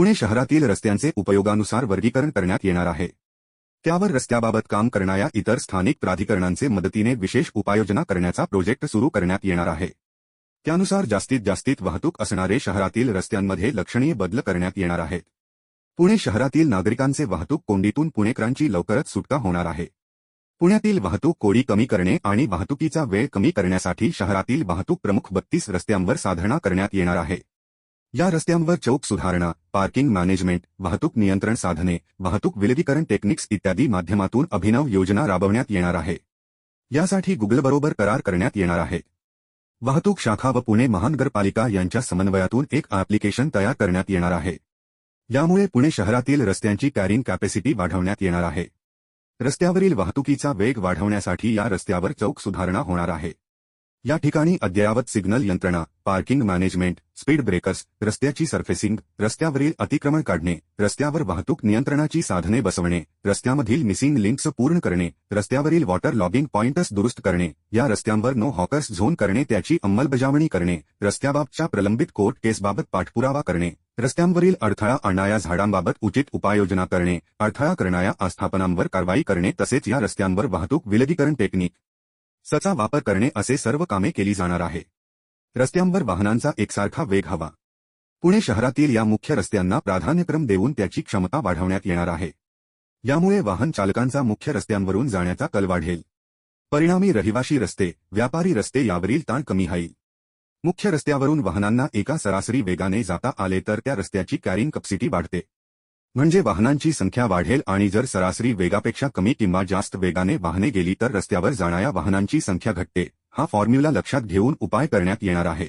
पुणे शहरातील रस्त्यांचे उपयोगानुसार वर्गीकरण करण्यात येणार आहे. त्यावर रस्त्याबाबत काम करणाऱ्या इतर स्थानिक प्राधिकरणांचे मदतीने विशेष उपाययोजना करण्याचा प्रोजेक्ट सुरू करण्यात येणार आहे. त्यानुसार जास्तीत जास्तीत वाहतूक असणारे शहरातील रस्त्यांमध्ये लक्षणीय बदल करण्यात येणार आहेत. पुणे शहरातील नागरिकांचे वाहतूक कोंडीतून पुणेकरांची लवकरच सुटका होणार आहे. पुण्यातील वाहतूक कोडी कमी करणे आणि वाहतुकीचा वेळ कमी करण्यासाठी शहरातील वाहतूक प्रमुख बत्तीस रस्त्यांवर साधना करण्यात येणार आहे. या रस्त्यांवर चौक सुधारणा पार्किंग मॅनेजमेंट वाहतूक नियंत्रण साधने वाहतूक विलगीकरण टेक्निक्स इत्यादी माध्यमातून अभिनव योजना राबवण्यात येणार आहे. यासाठी गुगलबरोबर करार करण्यात येणार आहे. वाहतूक शाखा व पुणे महानगरपालिका यांच्या समन्वयातून एक ॲप्लिकेशन तयार करण्यात येणार आहे. यामुळे पुणे शहरातील रस्त्यांची कॅरिंग कॅपॅसिटी वाढवण्यात येणार आहे. रस्त्यावरील वाहतुकीचा वेग वाढवण्यासाठी या रस्त्यावर चौक सुधारणा होणार आहे. या ठिकाणी अद्ययावत सिग्नल यंत्रणा पार्किंग मॅनेजमेंट स्पीड ब्रेकर्स रस्त्याची सर्फेसिंग रस्त्यावरील अतिक्रमण काढणे रस्त्यावर वाहतूक नियंत्रणाची साधने बसवणे रस्त्यामधील मिसिंग लिंक्स पूर्ण करणे रस्त्यावरील वॉटर लॉगिंग पॉइंट्स दुरुस्त करणे या रस्त्यांवर नो हॉकर्स झोन करणे त्याची अंमलबजावणी करणे रस्त्याबाबतच्या प्रलंबित कोर्ट केसबाबत पाठपुरावा करणे रस्त्यांवरील अडथळा आणणाऱ्या झाडांबाबत उचित उपाययोजना करणे अडथळा करणाऱ्या आस्थापनांवर कारवाई करणे तसेच या रस्त्यांवर वाहतूक विलगीकरण टेक्निक सचा वापर करणे असे सर्व कामे केली जाणार आहे. रस्त्यांवर वाहनांचा एकसारखा वेग हवा. पुणे शहरातील या मुख्य रस्त्यांना प्राधान्यक्रम देऊन त्याची क्षमता वाढवण्यात येणार आहे. यामुळे वाहन चालकांचा मुख्य रस्त्यांवरून जाण्याचा कल वाढेल. परिणामी रहिवाशी रस्ते व्यापारी रस्ते यावरील ताण कमी होईल. मुख्य रस्त्यावरून वाहनांना एका सरासरी वेगाने जाता आले तर त्या रस्त्याची कॅरिंग कपसिटी वाढते. म्हणजे वाहनांची संख्या वाढेल आणि जर सरासरी वेगापेक्षा कमी किंवा जास्त वेगाने वाहने गेली तर रस्त्यावर जाणाऱ्या वाहनांची संख्या घटते. हा फॉर्म्युला लक्षात घेऊन उपाय करण्यात येणार आहे.